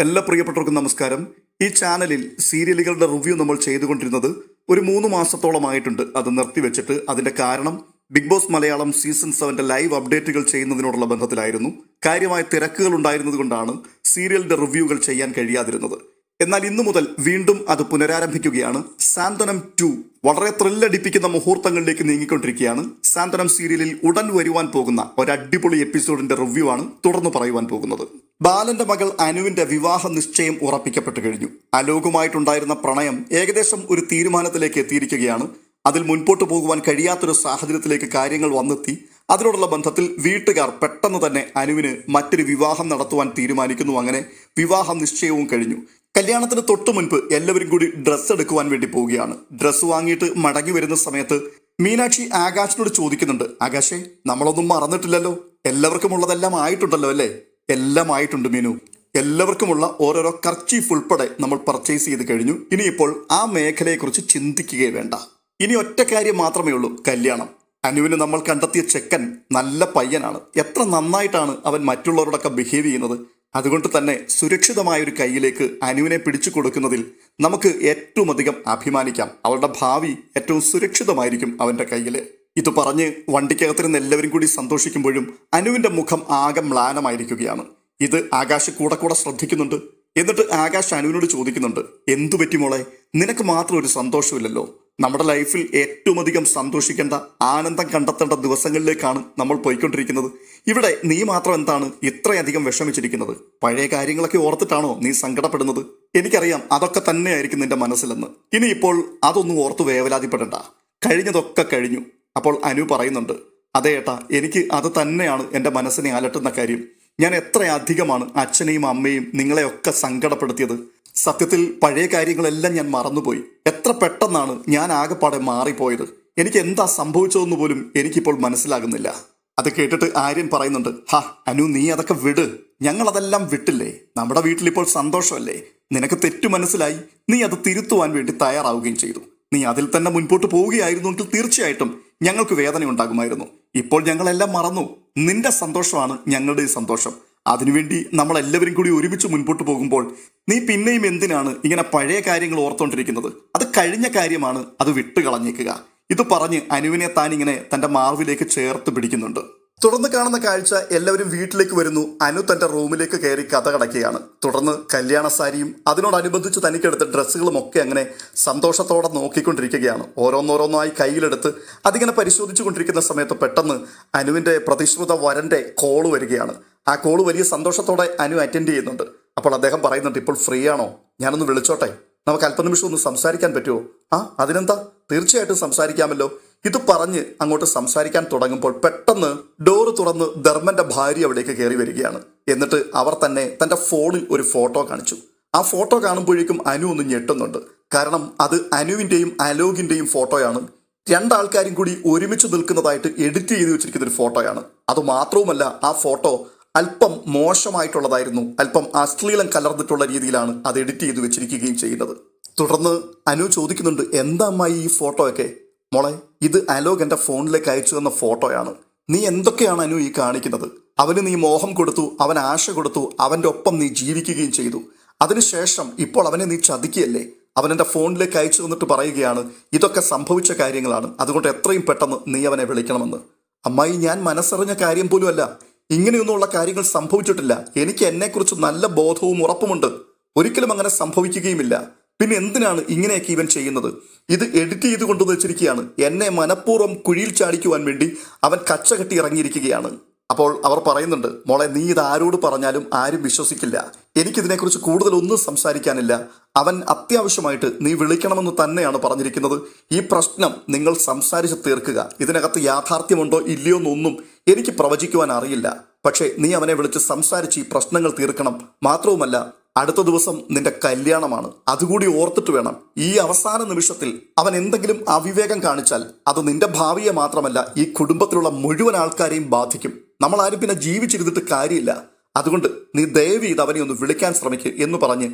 എല്ലാ പ്രിയപ്പെട്ടവർക്കും നമസ്കാരം. ഈ ചാനലിൽ സീരിയലുകളുടെ റിവ്യൂ നമ്മൾ ചെയ്തുകൊണ്ടിരുന്നത് ഒരു മൂന്ന് മാസത്തോളമായിട്ടുണ്ട്. അത് നിർത്തിവെച്ചിട്ട് അതിന്റെ കാരണം ബിഗ് ബോസ് മലയാളം സീസൺ സെവന്റെ ലൈവ് അപ്ഡേറ്റുകൾ ചെയ്യുന്നതിനോടുള്ള ബന്ധത്തിലായിരുന്നു. കാര്യമായ തിരക്കുകൾ ഉണ്ടായിരുന്നതുകൊണ്ടാണ് സീരിയലിന്റെ റിവ്യൂകൾ ചെയ്യാൻ കഴിയാതിരുന്നത്. എന്നാൽ ഇന്നു മുതൽ വീണ്ടും അത് പുനരാരംഭിക്കുകയാണ്. സാന്ത്വനം ടു വളരെ ത്രില്ലടിപ്പിക്കുന്ന മുഹൂർത്തങ്ങളിലേക്ക് നീങ്ങിക്കൊണ്ടിരിക്കുകയാണ്. സാന്ത്വനം സീരിയലിൽ ഉടൻ വരുവാൻ പോകുന്ന ഒരു അടിപൊളി എപ്പിസോഡിന്റെ റിവ്യൂ ആണ് തുടർന്ന് പറയുവാൻ പോകുന്നത്. ബാലന്റെ മകൾ അനുവിന്റെ വിവാഹ നിശ്ചയം ഉറപ്പിക്കപ്പെട്ടു കഴിഞ്ഞു. അലോകുമായിട്ടുണ്ടായിരുന്ന പ്രണയം ഏകദേശം ഒരു തീരുമാനത്തിലേക്ക് എത്തിയിരിക്കുകയാണ്. അതിൽ മുൻപോട്ട് പോകുവാൻ കഴിയാത്തൊരു സാഹചര്യത്തിലേക്ക് കാര്യങ്ങൾ വന്നെത്തി. അതിനോടുള്ള ബന്ധത്തിൽ വീട്ടുകാർ പെട്ടെന്ന് തന്നെ അനുവിന് മറ്റൊരു വിവാഹം നടത്തുവാൻ തീരുമാനിക്കുന്നു. അങ്ങനെ വിവാഹ നിശ്ചയവും കഴിഞ്ഞു. കല്യാണത്തിന് തൊട്ടു മുൻപ് എല്ലാവരും കൂടി ഡ്രസ്സ് എടുക്കുവാൻ വേണ്ടി പോവുകയാണ്. ഡ്രസ്സ് വാങ്ങിയിട്ട് മടങ്ങി വരുന്ന സമയത്ത് മീനാക്ഷി ആകാശിനോട് ചോദിക്കുന്നുണ്ട് ആകാശേ നമ്മളൊന്നും മറന്നിട്ടില്ലല്ലോ? എല്ലാവർക്കും ഉള്ളതെല്ലാം ആയിട്ടുണ്ടല്ലോ അല്ലേ? എല്ലാം ആയിട്ടുണ്ട് മീനു. എല്ലാവർക്കുമുള്ള ഓരോരോ കർച്ചീഫ് ഉൾപ്പെടെ നമ്മൾ പർച്ചേസ് ചെയ്ത് കഴിഞ്ഞു. ഇനിയിപ്പോൾ ആ മേഖലയെക്കുറിച്ച് ചിന്തിക്കുകയേ വേണ്ട. ഇനി ഒറ്റ കാര്യം മാത്രമേ ഉള്ളൂ കല്യാണം. അനുവിന് നമ്മൾ കണ്ടെത്തിയ ചെക്കൻ നല്ല പയ്യനാണ്. എത്ര നന്നായിട്ടാണ് അവൻ മറ്റുള്ളവരോടൊക്കെ ബിഹേവ് ചെയ്യുന്നത്. അതുകൊണ്ട് തന്നെ സുരക്ഷിതമായ ഒരു കയ്യിലേക്ക് അനുവിനെ പിടിച്ചു കൊടുക്കുന്നതിൽ നമുക്ക് ഏറ്റവും അധികം അഭിമാനിക്കാം. അവളുടെ ഭാവി ഏറ്റവും സുരക്ഷിതമായിരിക്കും അവന്റെ കയ്യിൽ ഇത് പറഞ്ഞ് വണ്ടിക്കകത്തിരുന്ന് എല്ലാവരും കൂടി സന്തോഷിക്കുമ്പോഴും അനുവിന്റെ മുഖം ആകെ മ്ലാനമായിരിക്കുകയാണ്. ഇത് ആകാശ് കൂടെ കൂടെ ശ്രദ്ധിക്കുന്നുണ്ട്. എന്നിട്ട് ആകാശ് അനുവിനോട് ചോദിക്കുന്നുണ്ട് എന്തു പറ്റി മോളെ? നിനക്ക് മാത്രം ഒരു സന്തോഷമില്ലല്ലോ. നമ്മുടെ ലൈഫിൽ ഏറ്റവും അധികം സന്തോഷിക്കേണ്ട ആനന്ദം കണ്ടെത്തേണ്ട ദിവസങ്ങളിലേക്കാണ് നമ്മൾ പോയിക്കൊണ്ടിരിക്കുന്നത്. ഇവിടെ നീ മാത്രം എന്താണ് ഇത്രയധികം വിഷമിച്ചിരിക്കുന്നത്? പഴയ കാര്യങ്ങളൊക്കെ ഓർത്തിട്ടാണോ നീ സങ്കടപ്പെടുന്നത്? എനിക്കറിയാം അതൊക്കെ തന്നെയായിരിക്കും നിന്റെ മനസ്സിലെന്ന്. ഇനിയിപ്പോൾ അതൊന്നും ഓർത്ത് വേവലാതിപ്പെടണ്ട. കഴിഞ്ഞതൊക്കെ കഴിഞ്ഞു. അപ്പോൾ അനു പറയുന്നുണ്ട് അതെ ഏട്ടാ എനിക്ക് അത് തന്നെയാണ് എന്റെ മനസ്സിനെ അലട്ടുന്ന കാര്യം. ഞാൻ എത്ര അധികമാണ് അച്ഛനെയും അമ്മയും നിങ്ങളെയൊക്കെ സങ്കടപ്പെടുത്തിയത്. സത്യത്തിൽ പഴയ കാര്യങ്ങളെല്ലാം ഞാൻ മറന്നുപോയി. എത്ര പെട്ടെന്നാണ് ഞാൻ ആകെപ്പാടെ മാറിപ്പോയത്. എനിക്ക് എന്താ സംഭവിച്ചതെന്ന് പോലും എനിക്കിപ്പോൾ മനസ്സിലാകുന്നില്ല. അത് കേട്ടിട്ട് ആര്യൻ പറയുന്നുണ്ട് ഹാ അനു നീ അതൊക്കെ വിട്. ഞങ്ങൾ അതെല്ലാം വിട്ടില്ലേ? നമ്മുടെ വീട്ടിലിപ്പോൾ സന്തോഷമല്ലേ? നിനക്ക് തെറ്റു മനസ്സിലായി. നീ അത് തിരുത്തുവാൻ വേണ്ടി തയ്യാറാവുകയും ചെയ്തു. നീ അതിൽ തന്നെ മുൻപോട്ട് പോവുകയായിരുന്നുവെങ്കിൽ തീർച്ചയായിട്ടും ഞങ്ങൾക്ക് വേദന ഉണ്ടാകുമായിരുന്നു. ഇപ്പോൾ ഞങ്ങളെല്ലാം മറന്നു. നിന്റെ സന്തോഷമാണ് ഞങ്ങളുടെ സന്തോഷം. അതിനുവേണ്ടി നമ്മൾ എല്ലാവരും കൂടി ഒരുമിച്ച് മുൻപോട്ട് പോകുമ്പോൾ നീ പിന്നെയും എന്തിനാണ് ഇങ്ങനെ പഴയ കാര്യങ്ങൾ ഓർത്തോണ്ടിരിക്കുന്നത്? അത് കഴിഞ്ഞ കാര്യമാണ് അത് വിട്ടുകളഞ്ഞേക്കുക. ഇത് പറഞ്ഞ് അനുവിനെ താൻ ഇങ്ങനെ തന്റെ മാർവിലേക്ക് ചേർത്ത് പിടിക്കുന്നുണ്ട്. തുടർന്ന് കാണുന്ന കാഴ്ച എല്ലാവരും വീട്ടിലേക്ക് വരുന്നു. അനു തന്റെ റൂമിലേക്ക് കയറി കഥ കടക്കുകയാണ്. തുടർന്ന് കല്യാണ സാരിയും അതിനോടനുബന്ധിച്ച് തനിക്കെടുത്ത ഡ്രസ്സുകളും ഒക്കെ അങ്ങനെ സന്തോഷത്തോടെ നോക്കിക്കൊണ്ടിരിക്കുകയാണ്. ഓരോന്നോരോന്നായി കയ്യിലെടുത്ത് അതിങ്ങനെ പരിശോധിച്ചു കൊണ്ടിരിക്കുന്ന സമയത്ത് പെട്ടെന്ന് അനുവിന്റെ പ്രതിശ്രുത വരന്റെ കോൾ വരികയാണ്. ആ കോൾ വലിയ സന്തോഷത്തോടെ അനു അറ്റൻഡ് ചെയ്യുന്നുണ്ട്. അപ്പോൾ അദ്ദേഹം പറയുന്നുണ്ട് ഇപ്പോൾ ഫ്രീ ആണോ? ഞാനൊന്ന് വിളിച്ചോട്ടെ. നമുക്ക് അല്പനിമിഷം ഒന്ന് സംസാരിക്കാൻ പറ്റുമോ? ആ അതിനെന്താ? തീർച്ചയായിട്ടും സംസാരിക്കാമല്ലോ. ഇത് പറഞ്ഞ് അങ്ങോട്ട് സംസാരിക്കാൻ തുടങ്ങുമ്പോൾ പെട്ടെന്ന് ഡോറ് തുറന്ന് ധർമ്മന്റെ ഭാര്യ അവിടേക്ക് കയറി വരികയാണ്. എന്നിട്ട് അവർ തന്നെ തന്റെ ഫോണിൽ ഒരു ഫോട്ടോ കാണിച്ചു. ആ ഫോട്ടോ കാണുമ്പോഴേക്കും അനു ഒന്ന് ഞെട്ടുന്നുണ്ട്. കാരണം അത് അനുവിന്റെയും അലോകിന്റെയും ഫോട്ടോയാണ്. രണ്ടാൾക്കാരും കൂടി ഒരുമിച്ച് നിൽക്കുന്നതായിട്ട് എഡിറ്റ് ചെയ്ത് വെച്ചിരിക്കുന്ന ഒരു ഫോട്ടോയാണ്. അത് മാത്രവുമല്ല ആ ഫോട്ടോ അല്പം മോശമായിട്ടുള്ളതായിരുന്നു. അല്പം അശ്ലീലം കലർന്നിട്ടുള്ള രീതിയിലാണ് അത് എഡിറ്റ് ചെയ്ത് വെച്ചിരിക്കുകയും ചെയ്യുന്നത്. തുടർന്ന് അനു ചോദിക്കുന്നുണ്ട് എന്താ അമ്മായി ഈ ഫോട്ടോ ഒക്കെ മോളെ ഇത് അലോക് എന്റെ ഫോണിലേക്ക് അയച്ചു തന്ന ഫോട്ടോയാണ്. നീ എന്തൊക്കെയാണ് അനു ഈ കാണിക്കുന്നത്? അവന് നീ മോഹം കൊടുത്തു അവൻ ആശ കൊടുത്തു അവന്റെ ഒപ്പം നീ ജീവിക്കുകയും ചെയ്തു. അതിനുശേഷം ഇപ്പോൾ അവനെ നീ ചതിക്കുകയല്ലേ? അവൻ എന്റെ ഫോണിലേക്ക് അയച്ചു തന്നിട്ട് പറയുകയാണ് ഇതൊക്കെ സംഭവിച്ച കാര്യങ്ങളാണ്. അതുകൊണ്ട് എത്രയും പെട്ടെന്ന് നീ അവനെ വിളിക്കണമെന്ന്. അമ്മായി ഞാൻ മനസ്സറിഞ്ഞ കാര്യം പോലുമല്ല. ഇങ്ങനെയൊന്നുമുള്ള കാര്യങ്ങൾ സംഭവിച്ചിട്ടില്ല. എനിക്ക് എന്നെക്കുറിച്ച് നല്ല ബോധവും ഉറപ്പുമുണ്ട്. ഒരിക്കലും അങ്ങനെ സംഭവിക്കുകയുമില്ല. പിന്നെ എന്തിനാണ് ഇങ്ങനെയൊക്കെ ഇവൻ ചെയ്യുന്നത്? ഇത് എഡിറ്റ് ചെയ്ത് കൊണ്ടുവന്ന് വെച്ചിരിക്കുകയാണ്. എന്നെ മനഃപൂർവം കുഴിയിൽ ചാടിക്കുവാൻ വേണ്ടി അവൻ കച്ച കെട്ടി ഇറങ്ങിയിരിക്കുകയാണ്. അപ്പോൾ അവർ പറയുന്നുണ്ട് മോളെ നീ ഇത് ആരോട് പറഞ്ഞാലും ആരും വിശ്വസിക്കില്ല. എനിക്കിതിനെക്കുറിച്ച് കൂടുതലൊന്നും സംസാരിക്കാനില്ല. അവൻ അത്യാവശ്യമായിട്ട് നീ വിളിക്കണമെന്ന് തന്നെയാണ് പറഞ്ഞിരിക്കുന്നത്. ഈ പ്രശ്നം നിങ്ങൾ സംസാരിച്ച് തീർക്കുക. ഇതിനകത്ത് യാഥാർത്ഥ്യമുണ്ടോ ഇല്ലയോ എന്നൊന്നും എനിക്ക് പ്രവചിക്കുവാൻ അറിയില്ല. പക്ഷേ നീ അവനെ വിളിച്ച് സംസാരിച്ച് ഈ പ്രശ്നങ്ങൾ തീർക്കണം. മാത്രവുമല്ല അടുത്ത ദിവസം നിന്റെ കല്യാണമാണ്. അതുകൂടി ഓർത്തിട്ട് വേണം. ഈ അവസാന നിമിഷത്തിൽ അവൻ എന്തെങ്കിലും അവിവേകം കാണിച്ചാൽ അത് നിന്റെ ഭാവിയെ മാത്രമല്ല ഈ കുടുംബത്തിലുള്ള മുഴുവൻ ആൾക്കാരെയും ബാധിക്കും. നമ്മൾ ആരും പിന്നെ ജീവിച്ചിരുന്നിട്ട് കാര്യമില്ല. അതുകൊണ്ട് നീ ദയവ് ചെയ്ത് അവനെ ഒന്ന് വിളിക്കാൻ ശ്രമിക്കുക എന്ന് പറഞ്ഞ്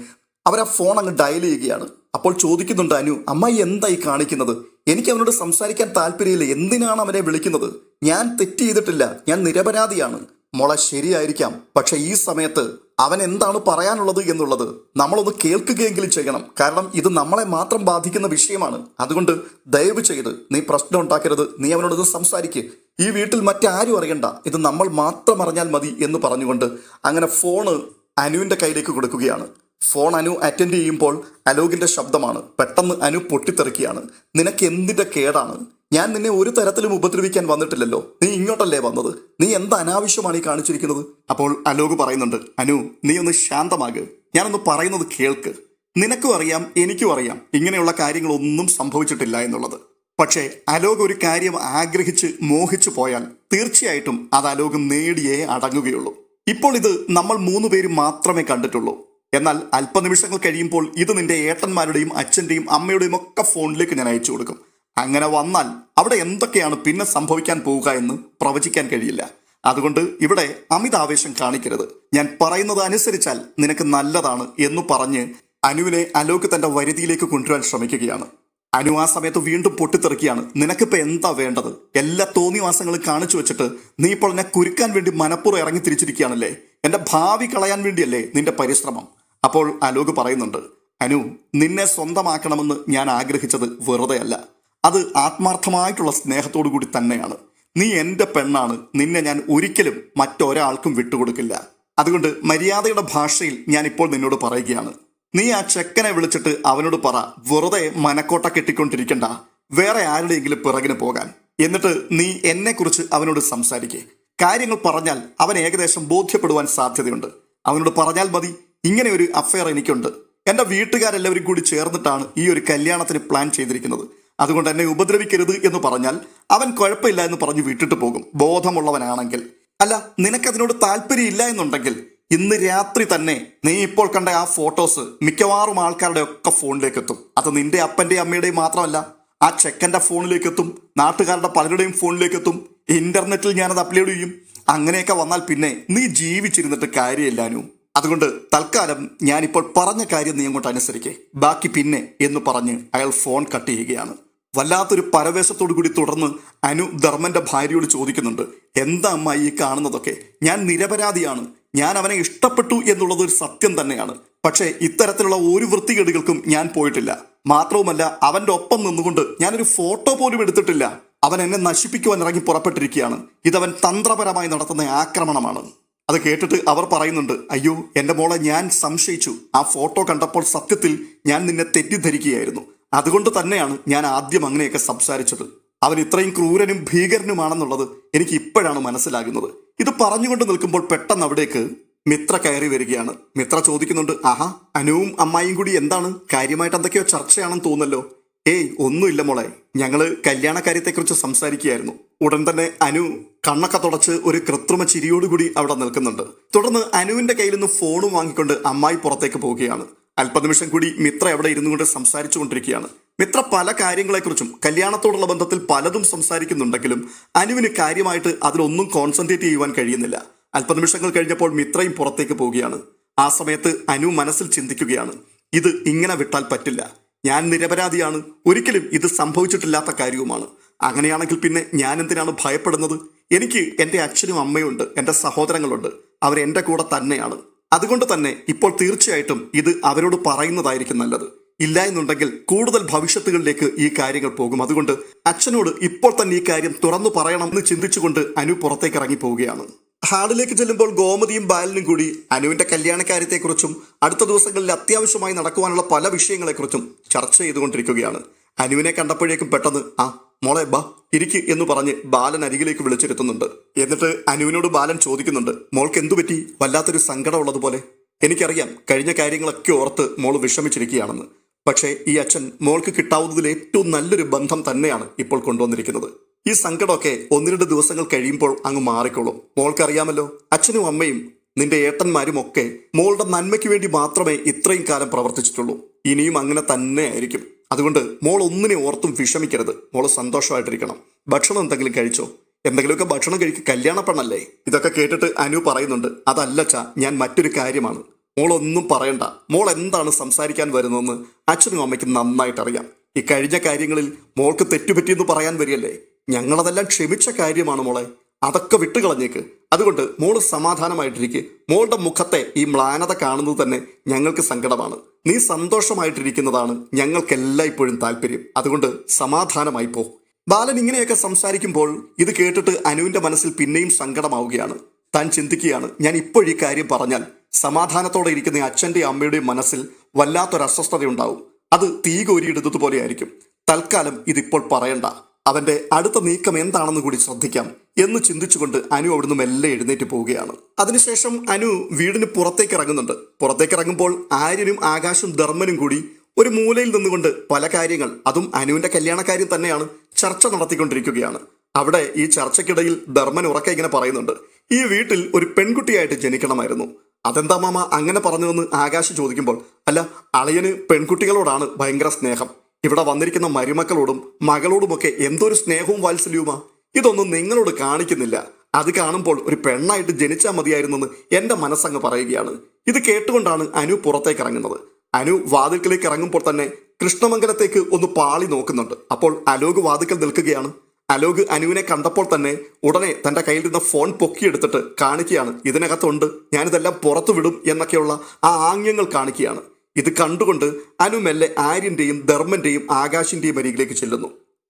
അവരാ ഫോൺ അങ്ങ് ഡയൽ ചെയ്യുകയാണ്. അപ്പോൾ ചോദിക്കുന്നുണ്ട് അനു അമ്മായി എന്തായി കാണിക്കുന്നത്? എനിക്ക് അവനോട് സംസാരിക്കാൻ താല്പര്യമില്ല. എന്തിനാണ് അവനെ വിളിക്കുന്നത്? ഞാൻ തെറ്റ് ചെയ്തിട്ടില്ല. ഞാൻ നിരപരാധിയാണ്. മോളെ ശരിയായിരിക്കാം. പക്ഷെ ഈ സമയത്ത് അവൻ എന്താണ് പറയാനുള്ളത് എന്നുള്ളത് നമ്മളൊന്ന് കേൾക്കുകയെങ്കിലും ചെയ്യണം. കാരണം ഇത് നമ്മളെ മാത്രം ബാധിക്കുന്ന വിഷയമാണ്. അതുകൊണ്ട് ദയവ് ചെയ്ത് നീ പ്രശ്നം ഉണ്ടാക്കരുത്. നീ അവനോട് ഇത് സംസാരിക്കുക ഈ വീട്ടിൽ മറ്റാരും അറിയണ്ട. ഇത് നമ്മൾ മാത്രം അറിഞ്ഞാൽ മതി എന്ന് പറഞ്ഞുകൊണ്ട് അങ്ങനെ ഫോണ് അനുവിന്റെ കയ്യിലേക്ക് കൊടുക്കുകയാണ്. ഫോൺ അനു അറ്റൻഡ് ചെയ്യുമ്പോൾ അലോകിന്റെ ശബ്ദമാണ്. പെട്ടെന്ന് അനു പൊട്ടിത്തെറിക്കുകയാണ്. നിനക്ക് എന്തിന്റെ കേടാണ്? ഞാൻ നിന്നെ ഒരു തരത്തിലും ഉപദ്രവിക്കാൻ വന്നിട്ടില്ലല്ലോ. നീ ഇങ്ങോട്ടല്ലേ വന്നത്? നീ എന്ത് അനാവശ്യമാണ് ഈ കാണിച്ചിരിക്കുന്നത്? അപ്പോൾ അലോക് പറയുന്നുണ്ട് അനു നീ ഒന്ന് ശാന്തമാക്. ഞാനൊന്ന് പറയുന്നത് കേൾക്ക്. നിനക്കും അറിയാം എനിക്കും അറിയാം. ഇങ്ങനെയുള്ള കാര്യങ്ങളൊന്നും സംഭവിച്ചിട്ടില്ല എന്നുള്ളത്. പക്ഷേ അലോക് ഒരു കാര്യം ആഗ്രഹിച്ച് മോഹിച്ചു പോയാൽ തീർച്ചയായിട്ടും അത് അലോക് നേടിയേ അടങ്ങുകയുള്ളൂ. ഇപ്പോൾ ഇത് നമ്മൾ മൂന്ന് പേര് മാത്രമേ കണ്ടിട്ടുള്ളൂ. എന്നാൽ അല്പനിമിഷങ്ങൾ കഴിയുമ്പോൾ ഇത് നിന്റെ ഏട്ടന്മാരുടെയും അച്ഛന്റെയും അമ്മയുടെയും ഒക്കെ ഫോണിലേക്ക് ഞാൻ അയച്ചു കൊടുക്കും. അങ്ങനെ വന്നാൽ അവിടെ എന്തൊക്കെയാണ് പിന്നെ സംഭവിക്കാൻ പോവുക എന്ന് പ്രവചിക്കാൻ കഴിയില്ല. അതുകൊണ്ട് ഇവിടെ അമിത ആവേശം കാണിക്കരുത്. ഞാൻ പറയുന്നത് അനുസരിച്ചാൽ നിനക്ക് നല്ലതാണ് എന്ന് പറഞ്ഞ് അനുവിനെ അലോക് തന്റെ വരുതിയിലേക്ക് കൊണ്ടുവരാൻ ശ്രമിക്കുകയാണ്. അനു ആ സമയത്ത് വീണ്ടും പൊട്ടിത്തെറിക്കുകയാണ്. നിനക്കിപ്പോ എന്താ വേണ്ടത്? എല്ലാ തോന്നിവാസങ്ങളും കാണിച്ചു വെച്ചിട്ട് നീ ഇപ്പോൾ എന്നെ കുരുക്കാൻ വേണ്ടി മനപ്പുറം ഇറങ്ങി തിരിച്ചിരിക്കുകയാണല്ലേ? എന്റെ ഭാവി കളയാൻ വേണ്ടിയല്ലേ നിന്റെ പരിശ്രമം? അപ്പോൾ അലോക് പറയുന്നുണ്ട് അനു നിന്നെ സ്വന്തമാക്കണമെന്ന് ഞാൻ ആഗ്രഹിച്ചത് വെറുതെയല്ല. അത് ആത്മാർത്ഥമായിട്ടുള്ള സ്നേഹത്തോടു കൂടി തന്നെയാണ്. നീ എന്റെ പെണ്ണാണ്. നിന്നെ ഞാൻ ഒരിക്കലും മറ്റൊരാൾക്കും വിട്ടുകൊടുക്കില്ല. അതുകൊണ്ട് മര്യാദയുടെ ഭാഷയിൽ ഞാൻ ഇപ്പോൾ നിന്നോട് പറയുകയാണ്. നീ ആ ചെക്കനെ വിളിച്ചിട്ട് അവനോട് പറ വെറുതെ മനക്കോട്ട കെട്ടിക്കൊണ്ടിരിക്കണ്ട. വേറെ ആരുടെയെങ്കിലും പിറകിന് പോകാൻ. എന്നിട്ട് നീ എന്നെക്കുറിച്ച് അവനോട് സംസാരിക്കേ. കാര്യങ്ങൾ പറഞ്ഞാൽ അവൻ ഏകദേശം ബോധ്യപ്പെടുവാൻ സാധ്യതയുണ്ട്. അവനോട് പറഞ്ഞാൽ മതി ഇങ്ങനെ ഒരു അഫയർ എനിക്കുണ്ട്. എന്റെ വീട്ടുകാരെല്ലാവരും കൂടി ചേർന്നിട്ടാണ് ഈ ഒരു കല്യാണത്തിന് പ്ലാൻ ചെയ്തിരിക്കുന്നത്. അതുകൊണ്ട് എന്നെ ഉപദ്രവിക്കരുത് എന്ന് പറഞ്ഞാൽ അവൻ കുഴപ്പമില്ല എന്ന് പറഞ്ഞ് വിട്ടിട്ട് പോകും. ബോധമുള്ളവനാണെങ്കിൽ. അല്ല നിനക്കതിനോട് താല്പര്യമില്ല എന്നുണ്ടെങ്കിൽ ഇന്ന് രാത്രി തന്നെ നീ ഇപ്പോൾ കണ്ട ആ ഫോട്ടോസ് മിക്കവാറും ആൾക്കാരുടെ ഒക്കെ ഫോണിലേക്ക് എത്തും അത് നിന്റെ അപ്പന്റെയും അമ്മയുടെയും മാത്രമല്ല ആ ചെക്കന്റെ ഫോണിലേക്ക് എത്തും നാട്ടുകാരുടെ പലരുടെയും ഫോണിലേക്ക് എത്തും ഇന്റർനെറ്റിൽ ഞാനത് അപ്ലോഡ് ചെയ്യും. അങ്ങനെയൊക്കെ വന്നാൽ പിന്നെ നീ ജീവിച്ചിരുന്നിട്ട് കാര്യമില്ലാനു അതുകൊണ്ട് തൽക്കാലം ഞാനിപ്പോൾ പറഞ്ഞ കാര്യം നീ അങ്ങോട്ട് അനുസരിക്കേ. ബാക്കി പിന്നെ എന്ന് പറഞ്ഞ് അയാൾ ഫോൺ കട്ട് ചെയ്യുകയാണ്. വല്ലാത്തൊരു പരവേശത്തോടു കൂടി തുടർന്ന് അനു ധർമ്മന്റെ ഭാര്യയോട് ചോദിക്കുന്നുണ്ട് എന്താ അമ്മ ഈ കാണുന്നതൊക്കെ? ഞാൻ നിരപരാധിയാണ്. ഞാൻ അവനെ ഇഷ്ടപ്പെട്ടു എന്നുള്ളത് ഒരു സത്യം തന്നെയാണ്. പക്ഷേ ഇത്തരത്തിലുള്ള ഒരു വൃത്തികേടുകൾക്കും ഞാൻ പോയിട്ടില്ല. മാത്രവുമല്ല അവന്റെ ഒപ്പം നിന്നുകൊണ്ട് ഞാനൊരു ഫോട്ടോ പോലും എടുത്തിട്ടില്ല. അവൻ എന്നെ നശിപ്പിക്കുവാൻ ഇറങ്ങി പുറപ്പെട്ടിരിക്കുകയാണ്. ഇതവൻ തന്ത്രപരമായി നടത്തുന്ന ആക്രമണമാണ്. അത് കേട്ടിട്ട് അവർ പറയുന്നുണ്ട് അയ്യോ എന്റെ മോളെ ഞാൻ സംശയിച്ചു. ആ ഫോട്ടോ കണ്ടപ്പോൾ സത്യത്തിൽ ഞാൻ നിന്നെ തെറ്റിദ്ധരിക്കുകയായിരുന്നു. അതുകൊണ്ട് തന്നെയാണ് ഞാൻ ആദ്യം അങ്ങനെയൊക്കെ സംസാരിച്ചത്. അവൻ ഇത്രയും ക്രൂരനും ഭീകരനുമാണെന്നുള്ളത് എനിക്ക് ഇപ്പോഴാണ് മനസ്സിലാകുന്നത്. ഇത് പറഞ്ഞുകൊണ്ട് നിൽക്കുമ്പോൾ പെട്ടെന്ന് അവിടേക്ക് മിത്ര കയറി വരികയാണ്. മിത്ര ചോദിക്കുന്നുണ്ട് ആഹാ അനുവും അമ്മായിയും കൂടി എന്താണ്? കാര്യമായിട്ട് എന്തൊക്കെയോ ചർച്ചയാണെന്ന് തോന്നല്ലോ ഏയ് ഒന്നുമില്ല മോളെ. ഞങ്ങൾ കല്യാണ കാര്യത്തെക്കുറിച്ച് സംസാരിക്കുകയായിരുന്നു. ഉടൻ തന്നെ അനു കണ്ണൊക്കെ തുടച്ച് ഒരു കൃത്രിമ ചിരിയോടുകൂടി അവിടെ നിൽക്കുന്നുണ്ട്. തുടർന്ന് അനുവിന്റെ കയ്യിൽ നിന്ന് ഫോണും വാങ്ങിക്കൊണ്ട് അമ്മായി പുറത്തേക്ക് പോവുകയാണ്. അല്പനിമിഷം കൂടി മിത്ര അവിടെ ഇരുന്നു കൊണ്ട് സംസാരിച്ചു കൊണ്ടിരിക്കുകയാണ്. മിത്ര പല കാര്യങ്ങളെക്കുറിച്ചും കല്യാണത്തോടുള്ള ബന്ധത്തിൽ പലതും സംസാരിക്കുന്നുണ്ടെങ്കിലും അനുവിന് കാര്യമായിട്ട് അതിലൊന്നും കോൺസെൻട്രേറ്റ് ചെയ്യുവാൻ കഴിയുന്നില്ല. അല്പനിമിഷങ്ങൾ കഴിഞ്ഞപ്പോൾ മിത്രയും പുറത്തേക്ക് പോവുകയാണ്. ആ സമയത്ത് അനു മനസ്സിൽ ചിന്തിക്കുകയാണ്. ഇത് ഇങ്ങനെ വിട്ടാൽ പറ്റില്ല. ഞാൻ നിരപരാധിയാണ്. ഒരിക്കലും ഇത് സംഭവിച്ചിട്ടില്ലാത്ത കാര്യവുമാണ്. അങ്ങനെയാണെങ്കിൽ പിന്നെ ഞാൻ എന്തിനാണ് ഭയപ്പെടുന്നത്? എനിക്ക് എന്റെ അച്ഛനും അമ്മയുണ്ട് എന്റെ സഹോദരങ്ങളുണ്ട്. അവർ എന്റെ കൂടെ തന്നെയാണ്. അതുകൊണ്ട് തന്നെ ഇപ്പോൾ തീർച്ചയായിട്ടും ഇത് അവരോട് പറയുന്നതായിരിക്കും നല്ലത്. ഇല്ല എന്നുണ്ടെങ്കിൽ കൂടുതൽ ഭവിഷ്യത്തുകളിലേക്ക് ഈ കാര്യങ്ങൾ പോകും. അതുകൊണ്ട് അച്ഛനോട് ഇപ്പോൾ തന്നെ ഈ കാര്യം തുറന്നു പറയണം എന്ന് ചിന്തിച്ചുകൊണ്ട് അനു പുറത്തേക്ക് ഇറങ്ങി പോവുകയാണ് ഹാളിലേക്ക് ചെല്ലുമ്പോൾ ഗോമതിയും ബാലനും കൂടി അനുവിന്റെ കല്യാണക്കാര്യത്തെക്കുറിച്ചും അടുത്ത ദിവസങ്ങളിൽ അത്യാവശ്യമായി നടക്കുവാനുള്ള പല വിഷയങ്ങളെക്കുറിച്ചും ചർച്ച ചെയ്തുകൊണ്ടിരിക്കുകയാണ്. അനുവിനെ കണ്ടപ്പോഴേക്കും പെട്ടെന്ന് ആ മോളെ ബാ ഇരിക്ക് എന്ന് പറഞ്ഞ് ബാലൻ അരികിലേക്ക് വിളിച്ചിരുത്തുന്നുണ്ട്. എന്നിട്ട് അനുവിനോട് ബാലൻ ചോദിക്കുന്നുണ്ട് മോൾക്ക് എന്തു പറ്റി? വല്ലാത്തൊരു സങ്കടം ഉള്ളതുപോലെ. എനിക്കറിയാം കഴിഞ്ഞ കാര്യങ്ങളൊക്കെ ഓർത്ത് മോൾ വിഷമിച്ചിരിക്കുകയാണെന്ന്. പക്ഷേ ഈ അച്ഛൻ മോൾക്ക് കിട്ടാവുന്നതിൽ ഏറ്റവും നല്ലൊരു ബന്ധം തന്നെയാണ് ഇപ്പോൾ കൊണ്ടുവന്നിരിക്കുന്നത്. ഈ സങ്കടമൊക്കെ ഒന്ന് രണ്ട് ദിവസങ്ങൾ കഴിയുമ്പോൾ അങ്ങ് മാറിക്കോളും. മോൾക്കറിയാമല്ലോ അച്ഛനും അമ്മയും നിന്റെ ഏട്ടന്മാരും ഒക്കെ മോളുടെ നന്മയ്ക്ക് വേണ്ടി മാത്രമേ ഇത്രയും കാലം പ്രവർത്തിച്ചിട്ടുള്ളൂ. ഇനിയും അങ്ങനെ തന്നെ ആയിരിക്കും. അതുകൊണ്ട് മോൾ ഒന്നിനെ ഓർത്തും വിഷമിക്കരുത്. മോൾ സന്തോഷമായിട്ടിരിക്കണം. ഭക്ഷണം എന്തെങ്കിലും കഴിച്ചോ? എന്തെങ്കിലുമൊക്കെ ഭക്ഷണം കഴിക്കുക കല്യാണ പെണ്ണല്ലേ? ഇതൊക്കെ കേട്ടിട്ട് അനു പറയുന്നുണ്ട്. അതല്ല ചാ ഞാൻ മറ്റൊരു കാര്യമാണ്. മോൾ ഒന്നും പറയണ്ട. മോൾ എന്താണ് സംസാരിക്കാൻ വരുന്നതെന്ന് അച്ഛനും അമ്മയ്ക്കും നന്നായിട്ട് അറിയാം ഈ കഴിഞ്ഞ കാര്യങ്ങളിൽ മോൾക്ക് തെറ്റുപറ്റിയെന്ന് പറയാൻ വരികയല്ലേ? ഞങ്ങളതെല്ലാം ക്ഷമിച്ച കാര്യമാണ് മോളെ. അതൊക്കെ വിട്ടുകളഞ്ഞേക്ക്. അതുകൊണ്ട് മോൾ സമാധാനമായിട്ടിരിക്കുക മോളുടെ മുഖത്തെ ഈ മ്ലാനത കാണുന്നത് തന്നെ ഞങ്ങൾക്ക് സങ്കടമാണ്. നീ സന്തോഷമായിട്ടിരിക്കുന്നതാണ് ഞങ്ങൾക്കെല്ലാം ഇപ്പോഴും താല്പര്യം. അതുകൊണ്ട് സമാധാനമായി പോ. ബാലൻ ഇങ്ങനെയൊക്കെ സംസാരിക്കുമ്പോൾ ഇത് കേട്ടിട്ട് അനുവിന്റെ മനസ്സിൽ പിന്നെയും സങ്കടമാവുകയാണ്. താൻ ചിന്തിക്കുകയാണ് ഞാൻ ഇപ്പോഴീ കാര്യം പറഞ്ഞാൽ സമാധാനത്തോടെ ഇരിക്കുന്ന അച്ഛന്റെയും അമ്മയുടെയും മനസ്സിൽ വല്ലാത്തൊരു അസ്വസ്ഥതയുണ്ടാവും അത് തീ കോരിയിടുന്നത് പോലെയായിരിക്കും. തൽക്കാലം ഇതിപ്പോൾ പറയണ്ട. അവന്റെ അടുത്ത നീക്കം എന്താണെന്ന് കൂടി ശ്രദ്ധിക്കാം എന്ന് ചിന്തിച്ചുകൊണ്ട് അനു അവിടുന്ന് മെല്ലെ എഴുന്നേറ്റ് പോവുകയാണ്. അതിനുശേഷം അനു വീടിന് പുറത്തേക്ക് ഇറങ്ങുന്നുണ്ട്. പുറത്തേക്ക് ഇറങ്ങുമ്പോൾ ആര്യനും ആകാശും ധർമ്മനും കൂടി ഒരു മൂലയിൽ നിന്നുകൊണ്ട് പല കാര്യങ്ങൾ അതും അനുവിന്റെ കല്യാണക്കാര്യം തന്നെയാണ് ചർച്ച നടത്തിക്കൊണ്ടിരിക്കുകയാണ്. അവിടെ ഈ ചർച്ചയ്ക്കിടയിൽ ധർമ്മൻ ഉറക്കെ ഇങ്ങനെ പറയുന്നുണ്ട് ഈ വീട്ടിൽ ഒരു പെൺകുട്ടിയായിട്ട് ജനിക്കണമായിരുന്നു. അതെന്താ മാമ അങ്ങനെ പറഞ്ഞതെന്ന് ആകാശ് ചോദിക്കുമ്പോൾ അല്ല അളിയന് പെൺകുട്ടികളോടാണ് ഭയങ്കര സ്നേഹം. ഇവിടെ വന്നിരിക്കുന്ന മരുമക്കളോടും മകളോടുമൊക്കെ എന്തൊരു സ്നേഹവും വാത്സല്യവുമാ. ഇതൊന്നും നിങ്ങളോട് കാണിക്കുന്നില്ല. അത് കാണുമ്പോൾ ഒരു പെണ്ണായിട്ട് ജനിച്ചാൽ മതിയായിരുന്നെന്ന് എന്റെ മനസ്സങ്ങ് പറയുകയാണ്. ഇത് കേട്ടുകൊണ്ടാണ് അനു പുറത്തേക്ക് ഇറങ്ങുന്നത്. അനു വാതിൽക്കലേക്ക് ഇറങ്ങുമ്പോൾ തന്നെ കൃഷ്ണമംഗലത്തേക്ക് ഒന്ന് പാളി നോക്കുന്നുണ്ട്. അപ്പോൾ അലോക് വാതിക്കൽ നിൽക്കുകയാണ്. അലോക് അനുവിനെ കണ്ടപ്പോൾ തന്നെ ഉടനെ തന്റെ കയ്യിലിരുന്ന ഫോൺ പൊക്കിയെടുത്തിട്ട് കാണിക്കുകയാണ്. ഇതിനകത്തുണ്ട് ഞാനിതെല്ലാം പുറത്തു വിടും എന്നൊക്കെയുള്ള ആ ആംഗ്യങ്ങൾ കാണിക്കുകയാണ്. ഇത് കണ്ടുകൊണ്ട് അനു മെല്ലെ ആര്യന്റെയും ധർമ്മന്റെയും ആകാശിന്റെയും അരികിലേക്ക് ചെല്ലുന്നു.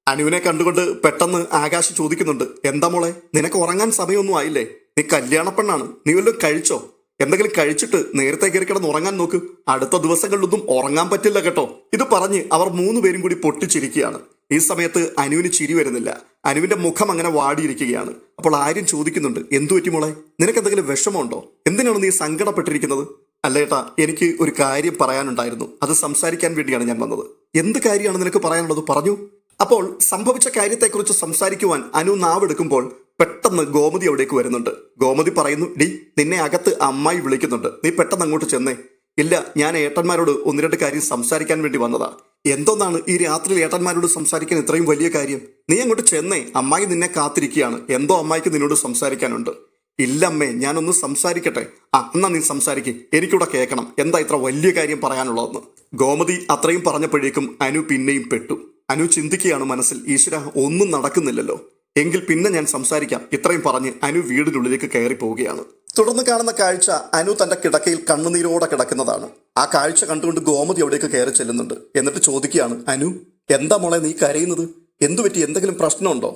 അനുവിനെ കണ്ടുകൊണ്ട് പെട്ടെന്ന് ആകാശ് ചോദിക്കുന്നുണ്ട് എന്താ മോളെ നിനക്ക് ഉറങ്ങാൻ സമയമൊന്നും ആയില്ലേ? നീ കല്യാണപ്പെണ്ണാണ് നീ വല്ലതും കഴിച്ചോ? എന്തെങ്കിലും കഴിച്ചിട്ട് നേരത്തെ കയറി കിടന്ന് ഉറങ്ങാൻ നോക്ക്. അടുത്ത ദിവസങ്ങളിലൊന്നും ഉറങ്ങാൻ പറ്റില്ല കേട്ടോ. ഇത് പറഞ്ഞ് അവർ മൂന്ന് പേരും കൂടി പൊട്ടിച്ചിരിക്കുകയാണ്. ഈ സമയത്ത് അനുവിന് ചിരി വരുന്നില്ല. അനുവിന്റെ മുഖം അങ്ങനെ വാടിയിരിക്കുകയാണ്. അപ്പോൾ ആര്യം ചോദിക്കുന്നുണ്ട് എന്തു പറ്റി മോളെ? നിനക്ക് എന്തെങ്കിലും വിഷമമുണ്ടോ? എന്തിനാണ് നീ സങ്കടപ്പെട്ടിരിക്കുന്നത്? അല്ലേട്ടാ എനിക്ക് ഒരു കാര്യം പറയാനുണ്ടായിരുന്നു. അത് സംസാരിക്കാൻ വേണ്ടിയാണ് ഞാൻ വന്നത്. എന്ത് കാര്യമാണ് നിനക്ക് പറയാനുള്ളത്? പറഞ്ഞു. അപ്പോൾ സംഭവിച്ച കാര്യത്തെക്കുറിച്ച് സംസാരിക്കുവാൻ അനു നാവെടുക്കുമ്പോൾ പെട്ടെന്ന് ഗോമതി അവിടേക്ക് വരുന്നുണ്ട്. ഗോമതി പറയുന്നു ഡി നിന്നെ അകത്ത് അമ്മായി വിളിക്കുന്നുണ്ട്. നീ പെട്ടെന്ന് അങ്ങോട്ട് ചെന്നേ. ഇല്ല ഞാൻ ഏട്ടന്മാരോട് ഒന്ന് രണ്ട് കാര്യം സംസാരിക്കാൻ വേണ്ടി വന്നതാ. എന്തൊന്നാണ് ഈ രാത്രിയിൽ ഏട്ടന്മാരോട് സംസാരിക്കാൻ ഇത്രയും വലിയ കാര്യം? നീ അങ്ങോട്ട് ചെന്നേ. അമ്മായി നിന്നെ കാത്തിരിക്കുകയാണ്. എന്തോ അമ്മായിക്ക് നിന്നോട് സംസാരിക്കാനുണ്ട്. ഇല്ലമ്മേ ഞാനൊന്ന് സംസാരിക്കട്ടെ? ആ എന്നാ നീ സംസാരിക്ക്. എനിക്കിവിടെ കേൾക്കണം. എന്താ ഇത്ര വലിയ കാര്യം പറയാനുള്ളതെന്ന്? ഗോമതി അത്രയും പറഞ്ഞപ്പോഴേക്കും അനു പിന്നെയും പെട്ടു. അനു ചിന്തിക്കുകയാണ് മനസ്സിൽ ഈശ്വര ഒന്നും നടക്കുന്നില്ലല്ലോ. എങ്കിൽ പിന്നെ ഞാൻ സംസാരിക്കാം. ഇത്രയും പറഞ്ഞ് അനു വീടിനുള്ളിലേക്ക് കയറി പോവുകയാണ് തുടർന്ന് കാണുന്ന കാഴ്ച അനു തന്റെ കിടക്കയിൽ കണ്ണുനീരോടെ കിടക്കുന്നതാണ്. ആ കാഴ്ച കണ്ടുകൊണ്ട് ഗോമതി അവിടേക്ക് കയറി ചെല്ലുന്നുണ്ട്. എന്നിട്ട് ചോദിക്കുകയാണ് അനു എന്താ മോളെ നീ കരയുന്നത്? എന്തുപറ്റി? എന്തെങ്കിലും പ്രശ്നമുണ്ടോ?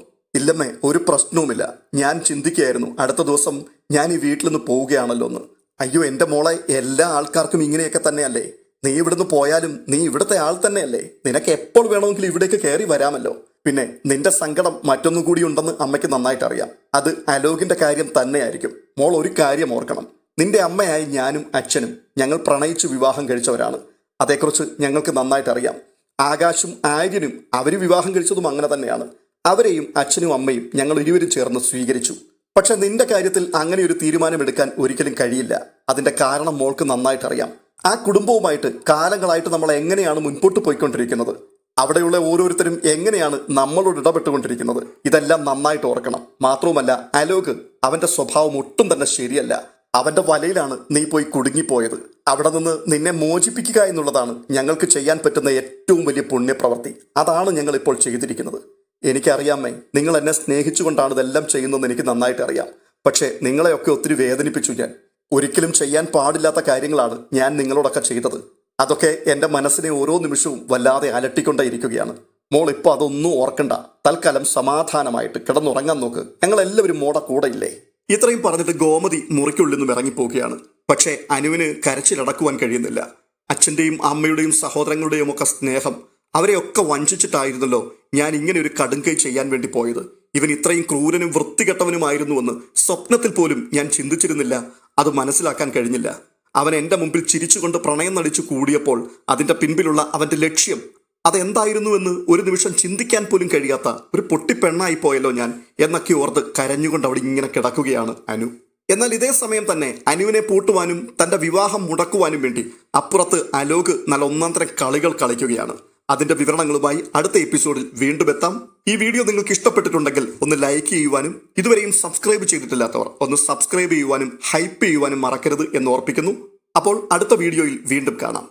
ഇല്ലമ്മേ ഒരു പ്രശ്നവുമില്ല. ഞാൻ ചിന്തിക്കുകയായിരുന്നു അടുത്ത ദിവസം ഞാൻ ഈ വീട്ടിൽ നിന്ന് പോവുകയാണല്ലോ എന്ന് അയ്യോ എന്റെ മോളെ എല്ലാ ആൾക്കാർക്കും ഇങ്ങനെയൊക്കെ തന്നെയല്ലേ? നീ ഇവിടുന്ന് പോയാലും നീ ഇവിടുത്തെ ആൾ തന്നെയല്ലേ? നിനക്ക് എപ്പോൾ വേണമെങ്കിലും ഇവിടേക്ക് കയറി വരാമല്ലോ. പിന്നെ നിന്റെ സങ്കടം മറ്റൊന്നും കൂടി ഉണ്ടെന്ന് അമ്മയ്ക്ക് നന്നായിട്ട് അറിയാം. അത് അലോകിന്റെ കാര്യം തന്നെയായിരിക്കും. മോൾ ഒരു കാര്യം ഓർക്കണം. നിന്റെ അമ്മയായി ഞാനും അച്ഛനും ഞങ്ങൾ പ്രണയിച്ച് വിവാഹം കഴിച്ചവരാണ്. അതേക്കുറിച്ച് ഞങ്ങൾക്ക് നന്നായിട്ട് അറിയാം. ആകാശും ആര്യനും അവർ വിവാഹം കഴിച്ചതും അങ്ങനെ തന്നെയാണ്. അവരെയും അച്ഛനും അമ്മയും ഞങ്ങൾ ഇരുവരും ചേർന്ന് സ്വീകരിച്ചു. പക്ഷെ നിന്റെ കാര്യത്തിൽ അങ്ങനെ ഒരു തീരുമാനമെടുക്കാൻ ഒരിക്കലും കഴിയില്ല. അതിന്റെ കാരണം മോൾക്ക് നന്നായിട്ട് അറിയാം ആ കുടുംബവുമായിട്ട് കാലങ്ങളായിട്ട് നമ്മൾ എങ്ങനെയാണ് മുൻപോട്ട് പോയിക്കൊണ്ടിരിക്കുന്നത്? അവിടെയുള്ള ഓരോരുത്തരും എങ്ങനെയാണ് നമ്മളോട് ഇടപെട്ടുകൊണ്ടിരിക്കുന്നത്? ഇതെല്ലാം നന്നായിട്ട് ഓർക്കണം. മാത്രവുമല്ല അലോക് അവന്റെ സ്വഭാവം ഒട്ടും തന്നെ ശരിയല്ല. അവന്റെ വലയിലാണ് നീ പോയി കുടുങ്ങിപ്പോയത്. അവിടെ നിന്ന് നിന്നെ മോചിപ്പിക്കുക എന്നുള്ളതാണ് ഞങ്ങൾക്ക് ചെയ്യാൻ പറ്റുന്ന ഏറ്റവും വലിയ പുണ്യപ്രവൃത്തി. അതാണ് ഞങ്ങൾ ഇപ്പോൾ ചെയ്തിരിക്കുന്നത്. എനിക്കറിയാമേ നിങ്ങൾ എന്നെ സ്നേഹിച്ചുകൊണ്ടാണ് ഇതെല്ലാം ചെയ്യുന്നതെന്ന് എനിക്ക് നന്നായിട്ട് അറിയാം. പക്ഷേ നിങ്ങളെയൊക്കെ ഒത്തിരി വേദനിപ്പിച്ചു ഞാൻ. ഒരിക്കലും ചെയ്യാൻ പാടില്ലാത്ത കാര്യങ്ങളാണ് ഞാൻ നിങ്ങളോടൊക്കെ ചെയ്തത്. അതൊക്കെ എന്റെ മനസ്സിനെ ഓരോ നിമിഷവും വല്ലാതെ അലട്ടിക്കൊണ്ടേയിരിക്കുകയാണ്. മോൾ ഇപ്പോൾ അതൊന്നും ഓർക്കണ്ട. തൽക്കാലം സമാധാനമായിട്ട് കിടന്നുറങ്ങാൻ നോക്ക്. ഞങ്ങൾ എല്ലാവരും മോടെ കൂടെ ഇല്ലേ ഇത്രയും പറഞ്ഞിട്ട് ഗോമതി മുറിക്കുള്ളിൽ നിന്നും ഇറങ്ങിപ്പോവുകയാണ്. പക്ഷേ അനുവിന് കരച്ചിലടക്കുവാൻ കഴിയുന്നില്ല. അച്ഛന്റെയും അമ്മയുടെയും സഹോദരങ്ങളുടെയും ഒക്കെ സ്നേഹം അവരെയൊക്കെ വഞ്ചിച്ചിട്ടായിരുന്നല്ലോ ഞാൻ ഇങ്ങനെ ഒരു കടുങ്കൈ ചെയ്യാൻ വേണ്ടി പോയത്. ഇവൻ ഇത്രയും ക്രൂരനും വൃത്തികെട്ടവനുമായിരുന്നുവെന്ന് സ്വപ്നത്തിൽ പോലും ഞാൻ ചിന്തിച്ചിരുന്നില്ല. അത് മനസ്സിലാക്കാൻ കഴിഞ്ഞില്ല. അവൻ എന്റെ മുമ്പിൽ ചിരിച്ചുകൊണ്ട് പ്രണയം നടിച്ചു കൂടിയപ്പോൾ അതിന്റെ പിൻപിലുള്ള അവന്റെ ലക്ഷ്യം അതെന്തായിരുന്നുവെന്ന് ഒരു നിമിഷം ചിന്തിക്കാൻ പോലും കഴിയാത്ത ഒരു പൊട്ടിപ്പെണ്ണായി പോയല്ലോ ഞാൻ എന്നൊക്കെ ഓർത്ത് കരഞ്ഞുകൊണ്ട് അവിടെ ഇങ്ങനെ കിടക്കുകയാണ് അനു. എന്നാൽ ഇതേ സമയം തന്നെ അനുവിനെ പൂട്ടുവാനും തന്റെ വിവാഹം മുടക്കുവാനും വേണ്ടി അപ്പുറത്ത് അലോക് നല്ല ഒന്നാം തരം കളികൾ കളിക്കുകയാണ്. അതിന്റെ വിവരണങ്ങളുമായി അടുത്ത എപ്പിസോഡിൽ വീണ്ടും എത്താം. ഈ വീഡിയോ നിങ്ങൾക്ക് ഇഷ്ടപ്പെട്ടിട്ടുണ്ടെങ്കിൽ ഒന്ന് ലൈക്ക് ചെയ്യുവാനും ഇതുവരെയും സബ്സ്ക്രൈബ് ചെയ്തിട്ടില്ലാത്തവർ ഒന്ന് സബ്സ്ക്രൈബ് ചെയ്യുവാനും ഹൈപ്പ് ചെയ്യുവാനും മറക്കരുത് എന്ന് ഓർപ്പിക്കുന്നു. അപ്പോൾ അടുത്ത വീഡിയോയിൽ വീണ്ടും കാണാം.